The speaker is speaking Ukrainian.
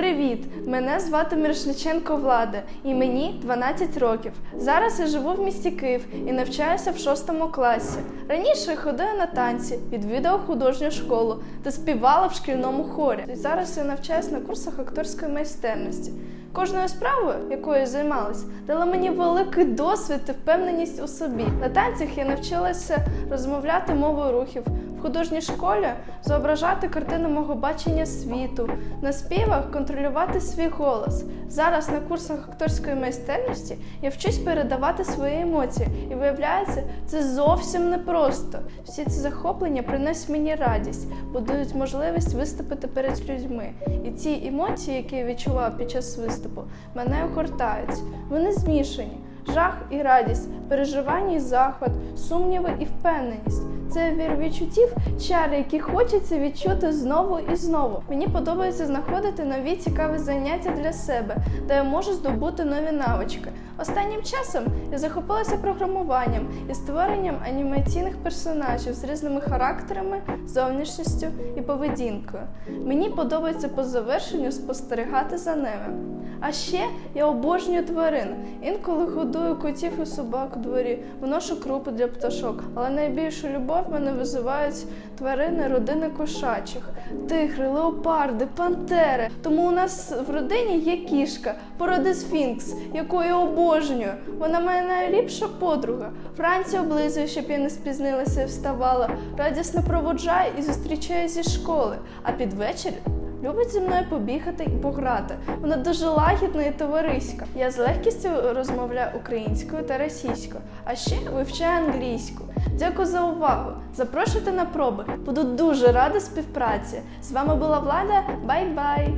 Привіт! Мене звати Мірошниченко Влада, і мені 12 років. Зараз я живу в місті Київ і навчаюся в 6 класі. Раніше ходила на танці, відвідала художню школу та співала в шкільному хорі. Зараз я навчаюся на курсах акторської майстерності. Кожною справою, якою я займалась, дала мені великий досвід і впевненість у собі. На танцях я навчилася розмовляти мовою рухів. Художній школі зображати картини мого бачення світу, на співах контролювати свій голос. Зараз на курсах акторської майстерності я вчусь передавати свої емоції, і виявляється, це зовсім непросто. Всі ці захоплення приносять мені радість, бо дають можливість виступити перед людьми. І ці емоції, які я відчував під час виступу, мене огортають. Вони змішані. Жах і радість, переживання і захват, сумніви і впевненість. Це вір відчуттів, чари, які хочеться відчути знову і знову. Мені подобається знаходити нові цікаві заняття для себе, де я можу здобути нові навички. Останнім часом я захопилася програмуванням і створенням анімаційних персонажів з різними характерами, зовнішністю і поведінкою. Мені подобається по завершенню спостерігати за ними. А ще я обожнюю тварин. Інколи годую котів і собак у дворі, виношу крупи для пташок. Але найбільшу любов мене визивають тварини родини кошачих, тигри, леопарди, пантери. Тому у нас в родині є кішка, породи сфінкс, яку я обожнюю. Вона моя найліпша подруга. Вранці облизує, щоб я не спізнилася і вставала. Радісно проводжає і зустрічає зі школи. А під вечір Любить зі мною побігати і пограти. Вона дуже лагідна і товариська. Я з легкістю розмовляю українською та російською, а ще вивчаю англійську. Дякую за увагу. Запрошуйте на проби. Буду дуже рада співпраці. З вами була Влада. Бай-бай!